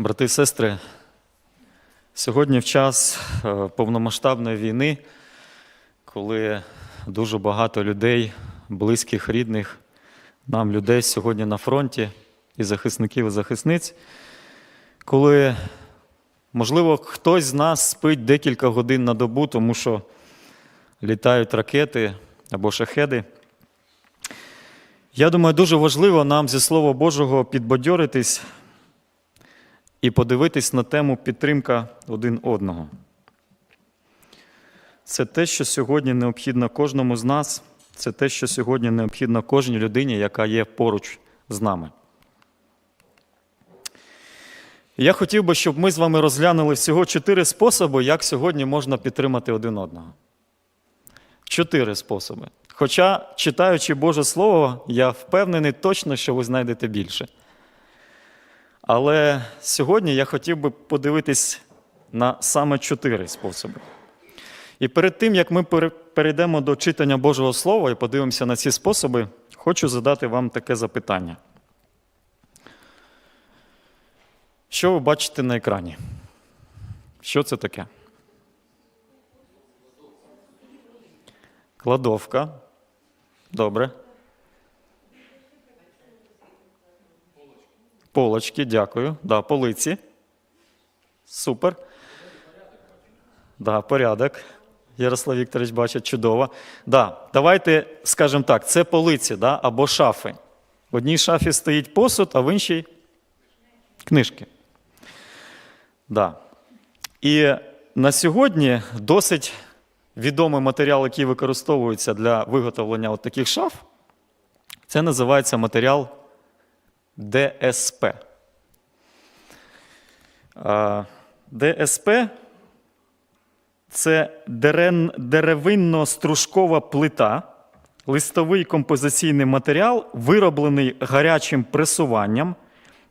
Брати і сестри, сьогодні в час е, повномасштабної війни, коли дуже багато людей, близьких, рідних, нам людей сьогодні на фронті, і захисників, і захисниць, коли, можливо, хтось з нас спить декілька годин на добу, тому що літають ракети або шахеди. Я думаю, дуже важливо нам зі Слова Божого підбадьоритись і подивитись на тему підтримка один одного. Це те, що сьогодні необхідно кожному з нас, це те, що сьогодні необхідно кожній людині, яка є поруч з нами. Я хотів би, щоб ми з вами розглянули всього чотири способи, як сьогодні можна підтримати один одного. Чотири способи. Хоча, читаючи Боже Слово, я впевнений точно, що ви знайдете більше. Але сьогодні я хотів би подивитись на саме чотири способи. І перед тим, як ми перейдемо до читання Божого Слова і подивимося на ці способи, хочу задати вам таке запитання. Що ви бачите на екрані? Що це таке? Кладовка. Добре. Полочки, дякую. Да, полиці. Супер. Да, порядок. Ярослав Вікторович бачить чудово. Да, давайте скажемо так: це полиці да, або шафи. В одній шафі стоїть посуд, а в іншій книжки. Да. І на сьогодні досить відомий матеріал, який використовується для виготовлення от таких шаф, це називається матеріал ДСП. ДСП це деревинно-стружкова плита, листовий композиційний матеріал, вироблений гарячим пресуванням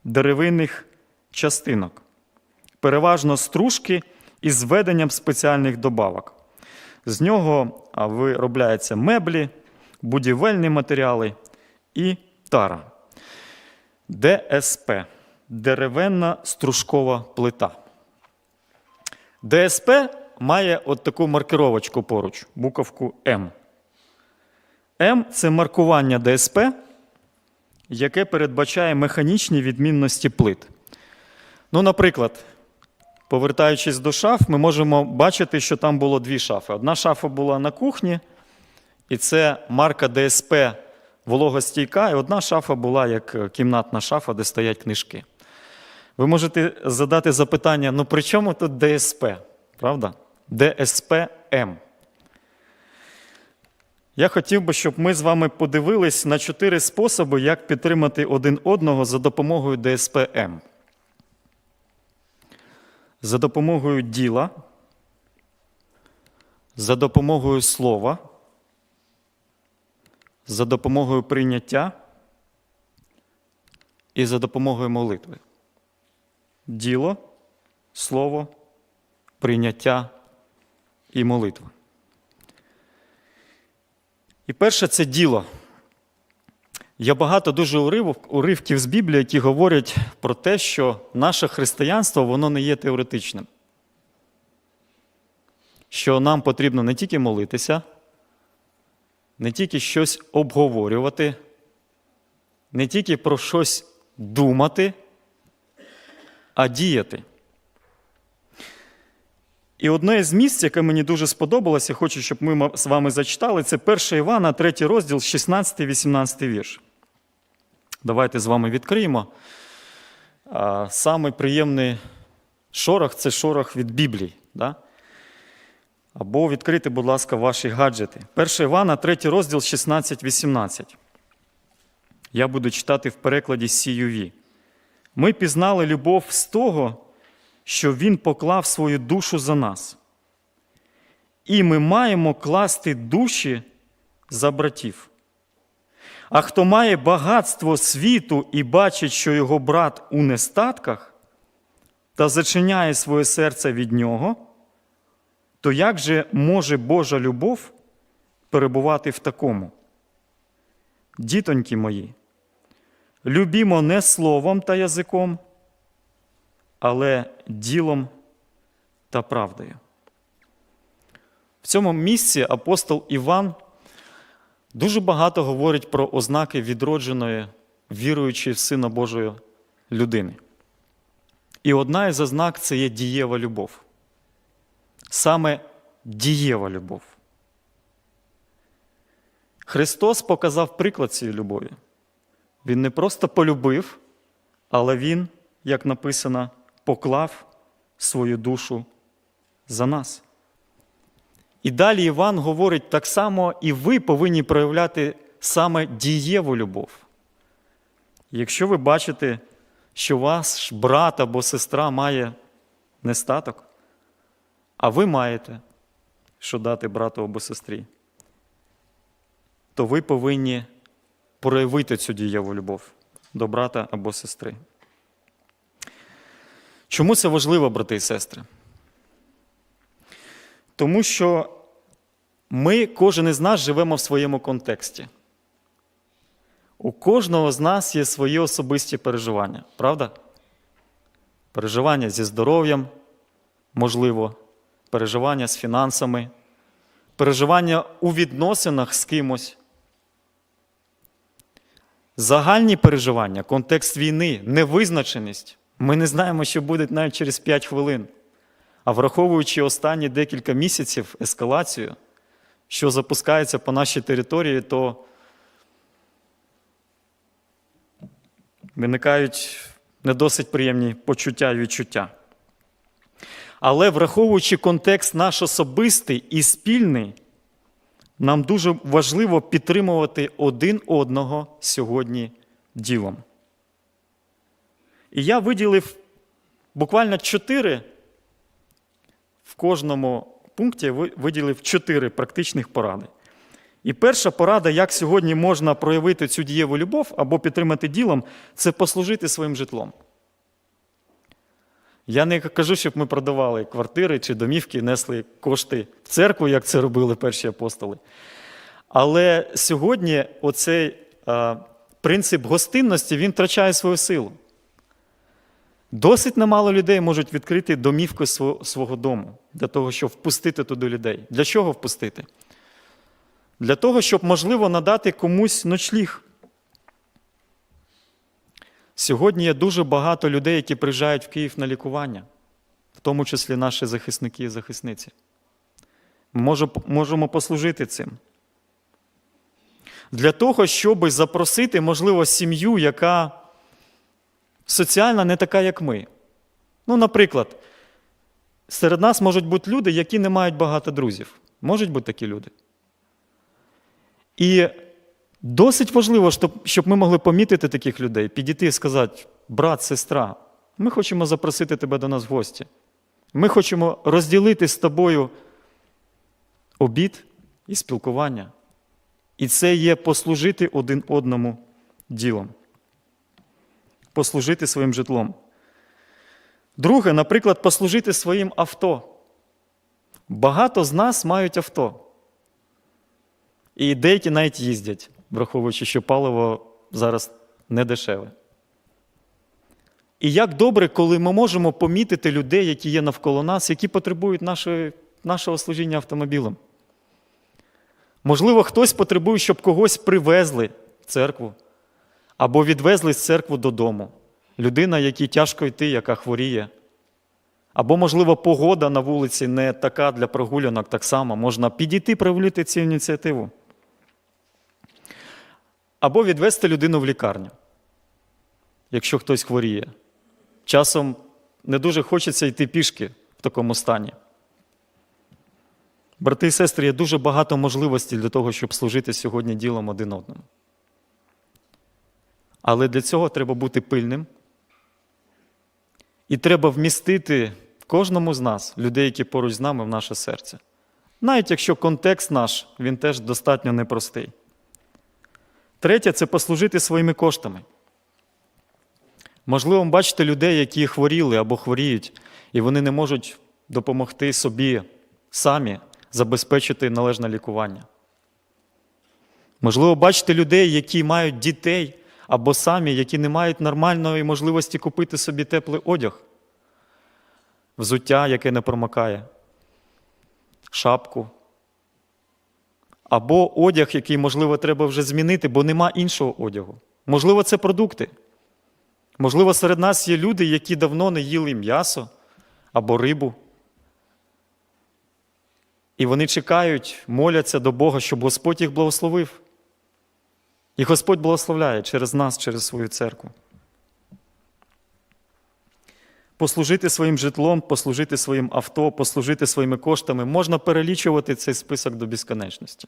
деревинних частинок, переважно стружки із введенням спеціальних добавок. З нього виробляються меблі, будівельні матеріали і тара. ДСП деревенна стружкова плита. ДСП має от таку маркировочку поруч, буковку М. М це маркування ДСП, яке передбачає механічні відмінності плит. Ну, наприклад, повертаючись до шаф, ми можемо бачити, що там було дві шафи. Одна шафа була на кухні, і це марка ДСП вологостійка, і одна шафа була як е, кімнатна шафа, де стоять книжки. Ви можете задати запитання: ну при чому тут ДСП? Правда? ДСП М. Я хотів би, щоб ми з вами подивились на чотири способи, як підтримати один одного за допомогою ДСП М. За допомогою діла, за допомогою слова, за допомогою прийняття і за допомогою молитви. Діло, слово, прийняття і молитва. І перше це діло. Є багато дуже уривків з Біблії, які говорять про те, що наше християнство воно не є теоретичним. Що нам потрібно не тільки молитися, не тільки щось обговорювати, не тільки про щось думати, а діяти. І одне з місць, яке мені дуже сподобалося, хочу, щоб ми з вами зачитали, це 1 Івана, 3 розділ, 16-18 вірш. Давайте з вами відкриємо. А, Самий приємний шорох це шорох від Біблії. Да? Або відкрити, будь ласка, ваші гаджети. 1 Івана, 3 розділ, 16-18. Я буду читати в перекладі CUV. Ми пізнали любов з того, що Він поклав свою душу за нас. І ми маємо класти душі за братів. А хто має багатство світу і бачить, що його брат у нестатках, та зачиняє своє серце від нього, то як же може Божа любов перебувати в такому? Дітоньки мої, любімо не словом та язиком, але ділом та правдою. В цьому місці апостол Іван дуже багато говорить про ознаки відродженої, віруючої в Сина Божої людини. І одна із ознак це є дієва любов. Саме дієва любов. Христос показав приклад цієї любові. Він не просто полюбив, але Він, як написано, поклав свою душу за нас. І далі Іван говорить так само, і ви повинні проявляти саме дієву любов. Якщо ви бачите, що ваш брат або сестра має нестаток, а ви маєте, що дати брату або сестрі, то ви повинні проявити цю дієву любов до брата або сестри. Чому це важливо, брати і сестри? Тому що ми, кожен із нас, живемо в своєму контексті. У кожного з нас є свої особисті переживання, правда? Переживання зі здоров'ям, можливо, переживання з фінансами, переживання у відносинах з кимось. Загальні переживання, контекст війни, невизначеність. Ми не знаємо, що буде навіть через 5 хвилин. А враховуючи останні декілька місяців ескалацію, що запускається по нашій території, то виникають не досить приємні почуття і відчуття. Але враховуючи контекст наш особистий і спільний, нам дуже важливо підтримувати один одного сьогодні ділом. І я виділив буквально чотири, в кожному пункті виділив чотири практичних поради. І перша порада, як сьогодні можна проявити цю дієву любов або підтримати ділом, це послужити своїм житлом. Я не кажу, щоб ми продавали квартири чи домівки, несли кошти в церкву, як це робили перші апостоли. Але сьогодні оцей принцип гостинності він втрачає свою силу. Досить немало людей можуть відкрити домівку свого дому для того, щоб впустити туди людей. Для чого впустити? Для того, щоб можливо надати комусь ночліг. Сьогодні є дуже багато людей, які приїжджають в Київ на лікування, в тому числі наші захисники і захисниці. Ми можемо послужити цим. Для того, щоб запросити, можливо, сім'ю, яка соціально не така, як ми. Ну, наприклад, серед нас можуть бути люди, які не мають багато друзів. Можуть бути такі люди. І досить важливо, щоб ми могли помітити таких людей, підійти і сказати, брат, сестра, ми хочемо запросити тебе до нас в гості. Ми хочемо розділити з тобою обід і спілкування. І це є послужити один одному ділом. Послужити своїм житлом. Друге, наприклад, послужити своїм авто. Багато з нас мають авто. І деякі навіть їздять, враховуючи, що паливо зараз не дешеве. І як добре, коли ми можемо помітити людей, які є навколо нас, які потребують нашої, нашого служіння автомобілем. Можливо, хтось потребує, щоб когось привезли в церкву або відвезли з церкви додому. Людина, якій тяжко йти, яка хворіє. Або, можливо, погода на вулиці не така для прогулянок, так само можна підійти проявити цю ініціативу. Або відвести людину в лікарню, якщо хтось хворіє. Часом не дуже хочеться йти пішки в такому стані. Брати і сестри, є дуже багато можливостей для того, щоб служити сьогодні ділом один одному. Але для цього треба бути пильним. І треба вмістити кожному з нас, людей, які поруч з нами, в наше серце. Навіть якщо контекст наш, він теж достатньо непростий. Третє це послужити своїми коштами. Можливо, бачите людей, які хворіли або хворіють, і вони не можуть допомогти собі самі забезпечити належне лікування. Можливо, бачите людей, які мають дітей або самі, які не мають нормальної можливості купити собі теплий одяг. взуття, яке не промокає, шапку. Або одяг, який, можливо, треба вже змінити, бо нема іншого одягу. Можливо, це продукти. Можливо, серед нас є люди, які давно не їли м'ясо або рибу. І вони чекають, моляться до Бога, щоб Господь їх благословив. І Господь благословляє через нас, через свою церкву. Послужити своїм житлом, послужити своїм авто, послужити своїми коштами можна перелічувати цей список до безконечності.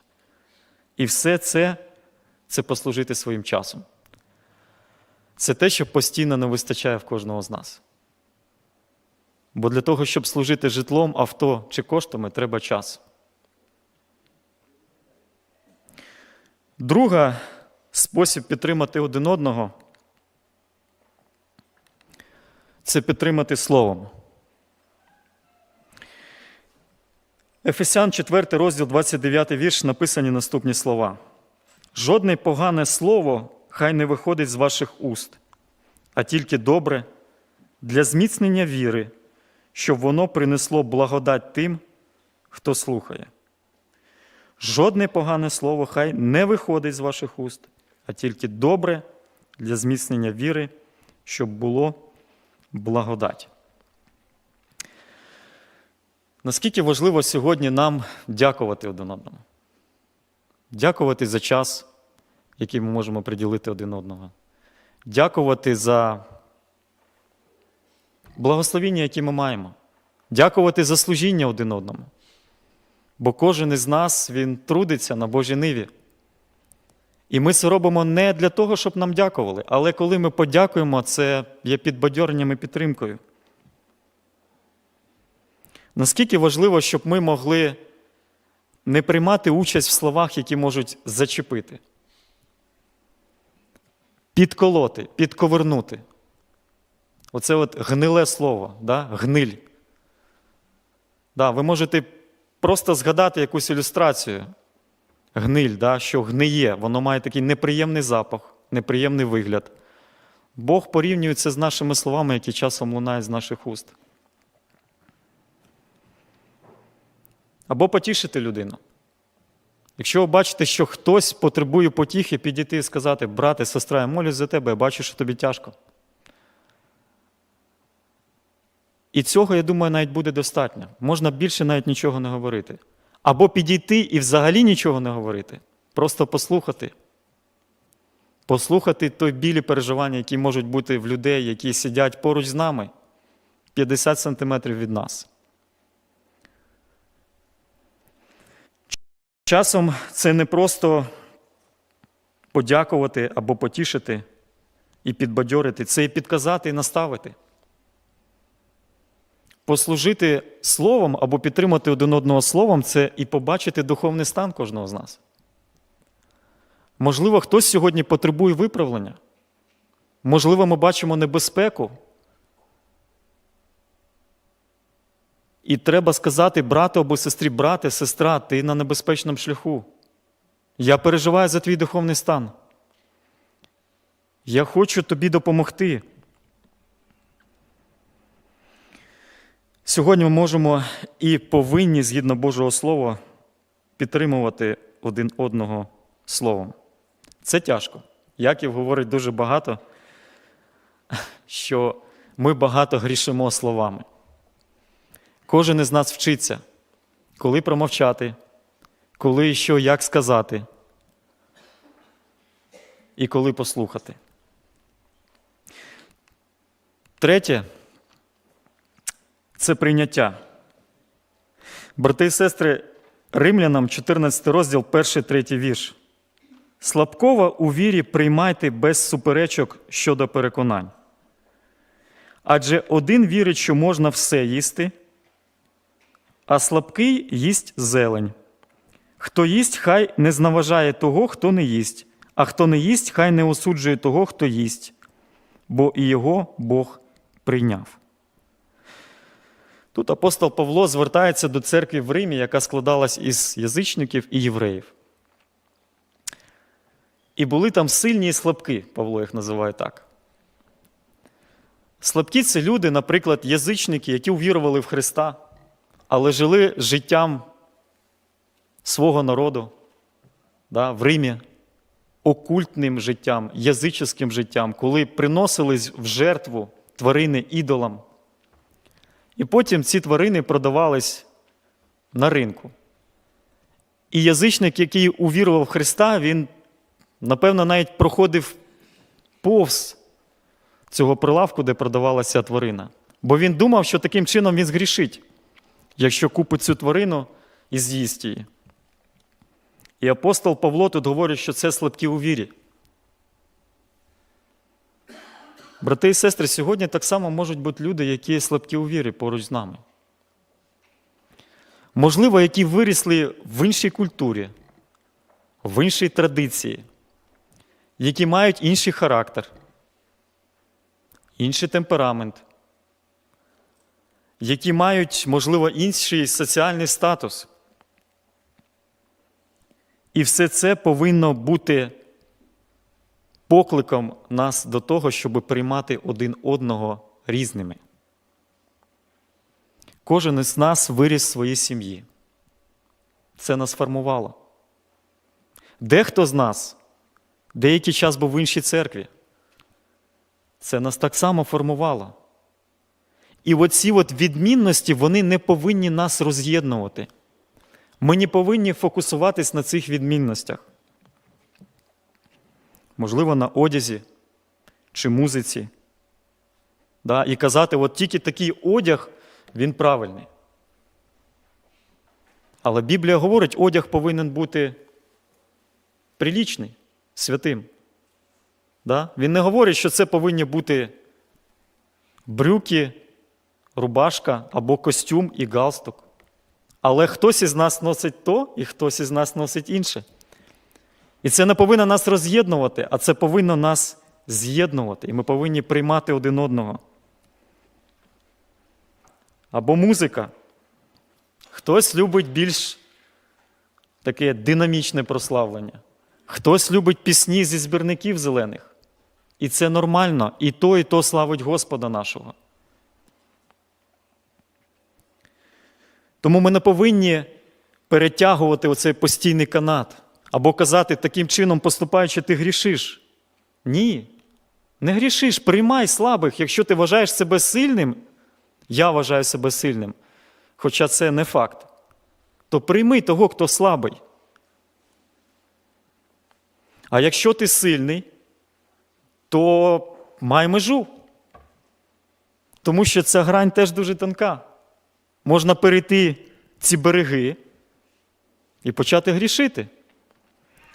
І все це це послужити своїм часом. Це те, що постійно не вистачає в кожного з нас. Бо для того, щоб служити житлом, авто чи коштами, треба час. Друга спосіб підтримати один одного це підтримати словом. Ефесян 4 розділ 29 вірш написані наступні слова. Жодне погане слово хай не виходить з ваших уст, а тільки добре для зміцнення віри, щоб воно принесло благодать тим, хто слухає. Жодне погане слово хай не виходить з ваших уст, а тільки добре для зміцнення віри, щоб було благодать. Наскільки важливо сьогодні нам дякувати один одному? Дякувати за час, який ми можемо приділити один одного. Дякувати за благословіння, які ми маємо. Дякувати за служіння один одному. Бо кожен із нас він трудиться на Божій ниві. І ми це робимо не для того, щоб нам дякували, але коли ми подякуємо, це є підбадьоренням і підтримкою. Наскільки важливо, щоб ми могли не приймати участь в словах, які можуть зачепити, підколоти, підковернути. Оце от гниле слово, да? гниль. Да, ви можете просто згадати якусь ілюстрацію. Гниль, да, що гниє, воно має такий неприємний запах, неприємний вигляд. Бог порівнює це з нашими словами, які часом лунають з наших уст. Або потішити людину. Якщо ви бачите, що хтось потребує потіхи, підійти і сказати, брате, сестра, я молюсь за тебе, я бачу, що тобі тяжко. І цього, я думаю, навіть буде достатньо. Можна більше навіть нічого не говорити. Або підійти і взагалі нічого не говорити. Просто послухати. Послухати той білі переживання, які можуть бути в людей, які сидять поруч з нами 50 сантиметрів від нас. Часом це не просто подякувати або потішити і підбадьорити, це і підказати і наставити. Послужити словом або підтримати один одного словом це і побачити духовний стан кожного з нас. Можливо, хтось сьогодні потребує виправлення. Можливо, ми бачимо небезпеку. І треба сказати брату або сестрі, брате, сестра, ти на небезпечному шляху. Я переживаю за твій духовний стан. Я хочу тобі допомогти. Сьогодні ми можемо і повинні, згідно Божого Слова, підтримувати один одного словом. Це тяжко. Яків говорить дуже багато, що ми багато грішимо словами. Кожен із нас вчиться, коли промовчати, коли і що, як сказати, і коли послухати. Третє це прийняття. Брати і сестри, Римлянам 14 розділ, 1, 3 вірш. Слабкова у вірі приймайте без суперечок щодо переконань. Адже один вірить, що можна все їсти, а слабкий їсть зелень. Хто їсть, хай не зневажає того, хто не їсть, а хто не їсть, хай не осуджує того, хто їсть, бо і його Бог прийняв. Тут апостол Павло звертається до церкви в Римі, яка складалась із язичників і євреїв. І були там сильні і слабкі, Павло їх називає так. Слабкі це люди, наприклад, язичники, які увірували в Христа, але жили життям свого народу да, в Римі, окультним життям, язичським життям, коли приносились в жертву тварини ідолам. І потім ці тварини продавались на ринку. І язичник, який увірував в Христа, він, напевно, навіть проходив повз цього прилавку, де продавалася тварина. Бо він думав, що таким чином він згрішить, якщо купить цю тварину і з'їсть її. І апостол Павло тут говорить, що це слабкі у вірі. Брати і сестри, сьогодні так само можуть бути люди, які слабкі у вірі поруч з нами. Можливо, які вирісли в іншій культурі, в іншій традиції, які мають інший характер, інший темперамент, які мають, можливо, інший соціальний статус. І все це повинно бути покликом нас до того, щоб приймати один одного різними. Кожен із нас виріс в своїй сім'ї. Це нас формувало. Дехто з нас деякий час був в іншій церкві. Це нас так само формувало. І оці от відмінності вони не повинні нас роз'єднувати. Ми не повинні фокусуватись на цих відмінностях. Можливо, на одязі чи музиці. Да? І казати, от тільки такий одяг, він правильний. Але Біблія говорить, одяг повинен бути прилічний, святим. Да? Він не говорить, що це повинні бути брюки, рубашка або костюм і галстук. Але хтось із нас носить то, і хтось із нас носить інше. І це не повинно нас роз'єднувати, а це повинно нас з'єднувати. І ми повинні приймати один одного. Або музика. Хтось любить більш таке динамічне прославлення. Хтось любить пісні зі збірників зелених. І це нормально. І то, і то славить Господа нашого. Тому ми не повинні перетягувати оцей постійний канат або казати, таким чином, поступаючи, ти грішиш. Ні. Не грішиш, приймай слабих. Якщо ти вважаєш себе сильним, я вважаю себе сильним, хоча це не факт, то прийми того, хто слабий. А якщо ти сильний, то май межу. Тому що ця грань теж дуже тонка. Можна перейти ці береги і почати грішити.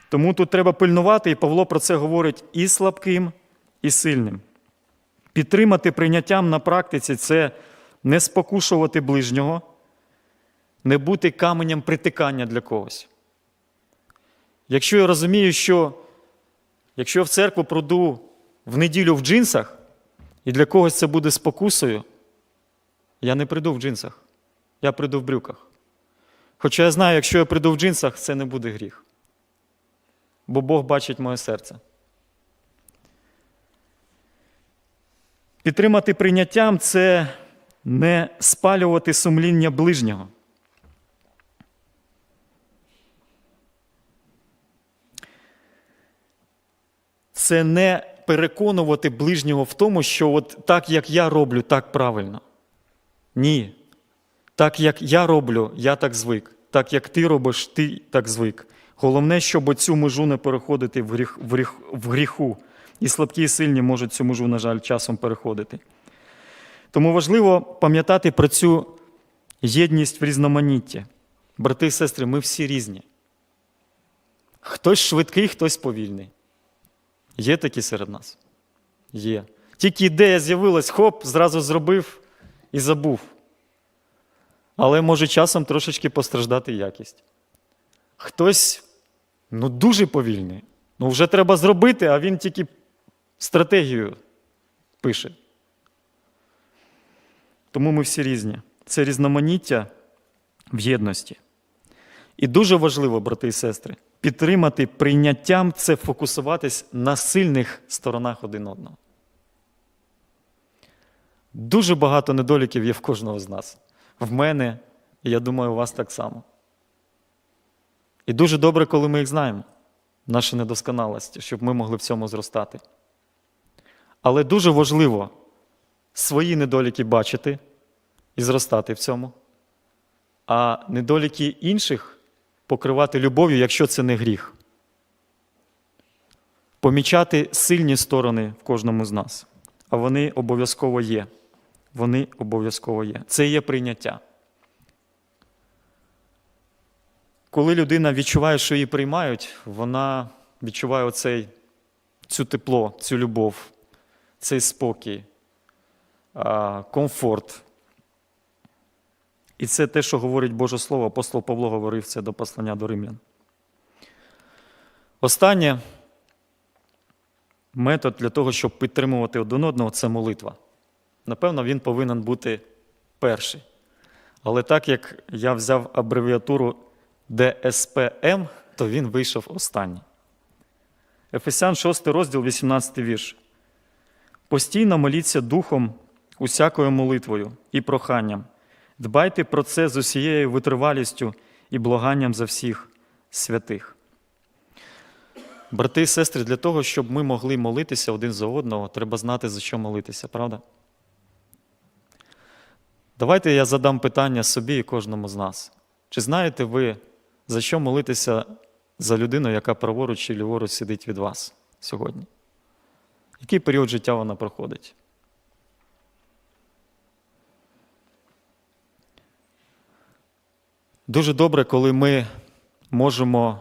Тому тут треба пильнувати, і Павло про це говорить і слабким, і сильним. Підтримати прийняттям на практиці це не спокушувати ближнього, не бути каменем притикання для когось. Якщо я розумію, що якщо я в церкву пройду в неділю в джинсах, і для когось це буде спокусою, я не прийду в джинсах, я прийду в брюках. Хоча я знаю, якщо я прийду в джинсах, це не буде гріх. Бо Бог бачить моє серце. Підтримати прийняттям це не спалювати сумління ближнього. Це не переконувати ближнього в тому, що от так, як я роблю, так правильно. Ні. Так, як я роблю, я так звик. Так, як ти робиш, ти так звик. Головне, щоб цю межу не переходити в, гріх, в, гріх, в гріху. І слабкі і сильні можуть цю межу, на жаль, часом переходити. Тому важливо пам'ятати про цю єдність в різноманітті. Брати і сестри, ми всі різні. Хтось швидкий, хтось повільний. Є такі серед нас? Є. Тільки ідея з'явилась, хоп, зразу зробив і забув. Але може часом трошечки постраждати якість. Хтось ну, дуже повільний. Ну, вже треба зробити, а він тільки стратегію пише. Тому ми всі різні. Це різноманіття в єдності. І дуже важливо, брати і сестри, підтримати прийняттям це фокусуватись на сильних сторонах один одного. Дуже багато недоліків є в кожного з нас. В мене, і я думаю, у вас так само. І дуже добре, коли ми їх знаємо, наші недосконалості, щоб ми могли в цьому зростати. Але дуже важливо свої недоліки бачити і зростати в цьому, а недоліки інших покривати любов'ю, якщо це не гріх. Помічати сильні сторони в кожному з нас, а вони обов'язково є. Вони обов'язково є. Це є прийняття. Коли людина відчуває, що її приймають, вона відчуває оцей, цю тепло, цю любов, цей спокій, комфорт. І це те, що говорить Боже Слово, апостол Павло говорив це до послання до римлян. Останнє метод для того, щоб підтримувати один одного, це молитва. Напевно, він повинен бути перший. Але так як я взяв абревіатуру ДСПМ, то він вийшов останній. Ефесян 6 розділ, 18 вірш. Постійно моліться духом усякою молитвою і проханням. Дбайте про це з усією витривалістю і благанням за всіх святих. Брати і сестри, для того, щоб ми могли молитися один за одного, треба знати, за що молитися, правда? Давайте я задам питання собі і кожному з нас. Чи знаєте ви, за що молитися за людину, яка праворуч чи ліворуч сидить від вас сьогодні? Який період життя вона проходить? Дуже добре, коли ми можемо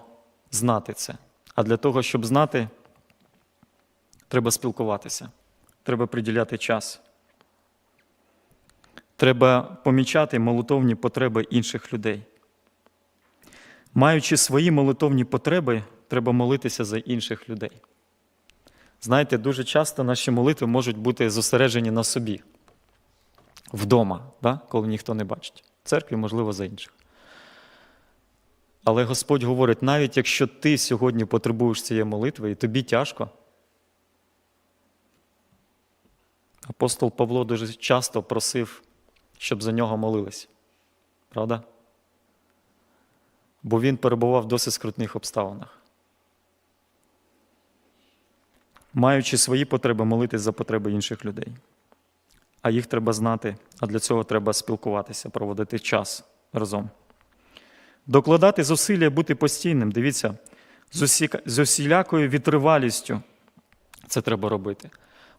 знати це. А для того, щоб знати, треба спілкуватися, треба приділяти час. Треба помічати молитовні потреби інших людей. Маючи свої молитовні потреби, треба молитися за інших людей. Знаєте, дуже часто наші молитви можуть бути зосереджені на собі вдома, да? коли ніхто не бачить. В церкві, можливо, за інших. Але Господь говорить: навіть якщо ти сьогодні потребуєш цієї молитви, і тобі тяжко. Апостол Павло дуже часто просив, щоб за нього молились. Правда? Бо він перебував в досить скрутних обставинах. Маючи свої потреби, молитись за потреби інших людей. А їх треба знати, а для цього треба спілкуватися, проводити час разом. Докладати зусилля бути постійним. Дивіться, з, з усілякою витривалістю це треба робити.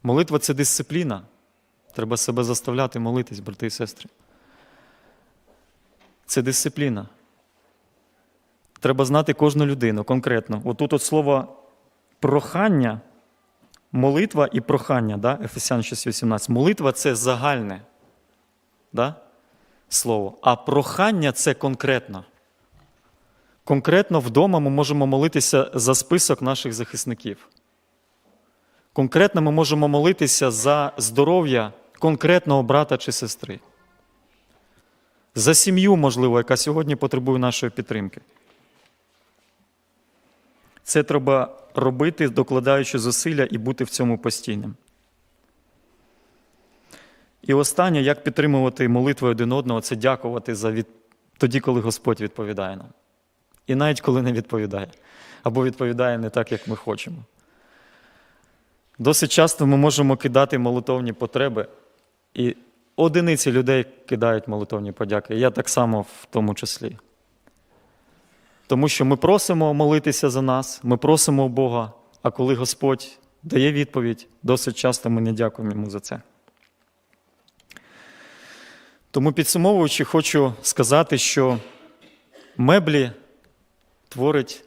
Молитва це дисципліна. Треба себе заставляти молитись, брати і сестри. Це дисципліна. Треба знати кожну людину конкретно. Отут от слово прохання, молитва і прохання, да? Ефесян 6,18. Молитва це загальне да? слово, а прохання це конкретно. Конкретно вдома ми можемо молитися за список наших захисників. Конкретно ми можемо молитися за здоров'я конкретного брата чи сестри. За сім'ю, можливо, яка сьогодні потребує нашої підтримки. Це треба робити, докладаючи зусилля і бути в цьому постійним. І останнє, як підтримувати молитву один одного, це дякувати за від... тоді, коли Господь відповідає нам. І навіть коли не відповідає, або відповідає не так, як ми хочемо. Досить часто ми можемо кидати молитовні потреби, і одиниці людей кидають молитовні подяки. Я так само в тому числі. Тому що ми просимо молитися за нас, ми просимо Бога, а коли Господь дає відповідь, досить часто ми не дякуємо йому за це. Тому підсумовуючи, хочу сказати, що меблі творить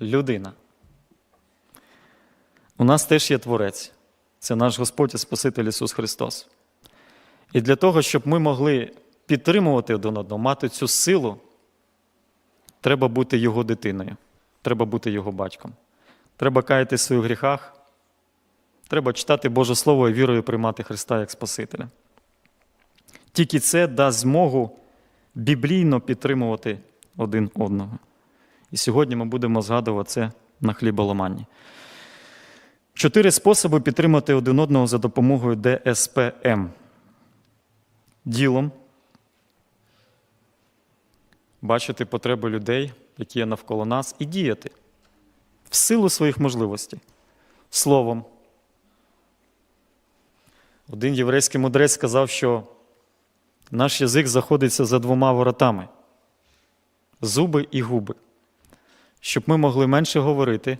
людина. У нас теж є Творець. Це наш Господь і Спаситель Ісус Христос. І для того, щоб ми могли підтримувати один одного, мати цю силу, треба бути Його дитиною, треба бути Його батьком. Треба каяти в своїх гріхах, треба читати Боже Слово і вірою приймати Христа як Спасителя. Тільки це дасть змогу біблійно підтримувати один одного. І сьогодні ми будемо згадувати це на хліболоманні. Чотири способи підтримати один одного за допомогою ДСПМ. ділом, бачити потреби людей, які є навколо нас, і діяти в силу своїх можливостей, словом. Один єврейський мудрець сказав, що наш язик заходиться за двома воротами зуби і губи, щоб ми могли менше говорити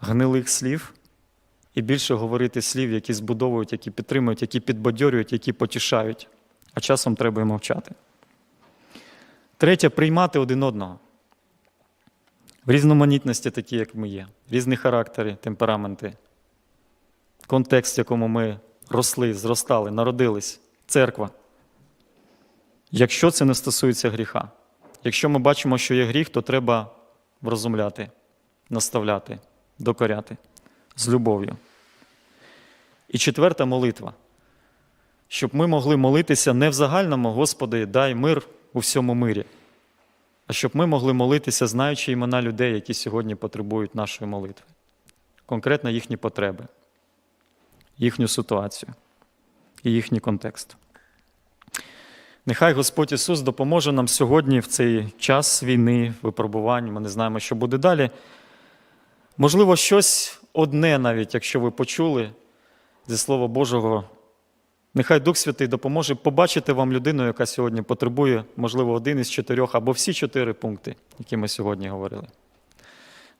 гнилих слів і більше говорити слів, які збудовують, які підтримують, які підбадьорюють, які потішають, а часом треба і мовчати. Третє приймати один одного. В різноманітності, такі, як ми є, різні характери, темпераменти, контекст, в якому ми росли, зростали, народились, церква. Якщо це не стосується гріха. Якщо ми бачимо, що є гріх, то треба врозумляти, наставляти, докоряти з любов'ю. І четверта молитва. Щоб ми могли молитися не в загальному, Господи, дай мир у всьому мирі, а щоб ми могли молитися, знаючи імена людей, які сьогодні потребують нашої молитви, конкретно їхні потреби, їхню ситуацію і їхній контекст. Нехай Господь Ісус допоможе нам сьогодні в цей час війни, випробувань. Ми не знаємо, що буде далі. Можливо, щось одне, навіть якщо ви почули зі Слова Божого. Нехай Дух Святий допоможе побачити вам людину, яка сьогодні потребує, можливо, один із чотирьох або всі чотири пункти, які ми сьогодні говорили.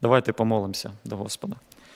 Давайте помолимося до Господа.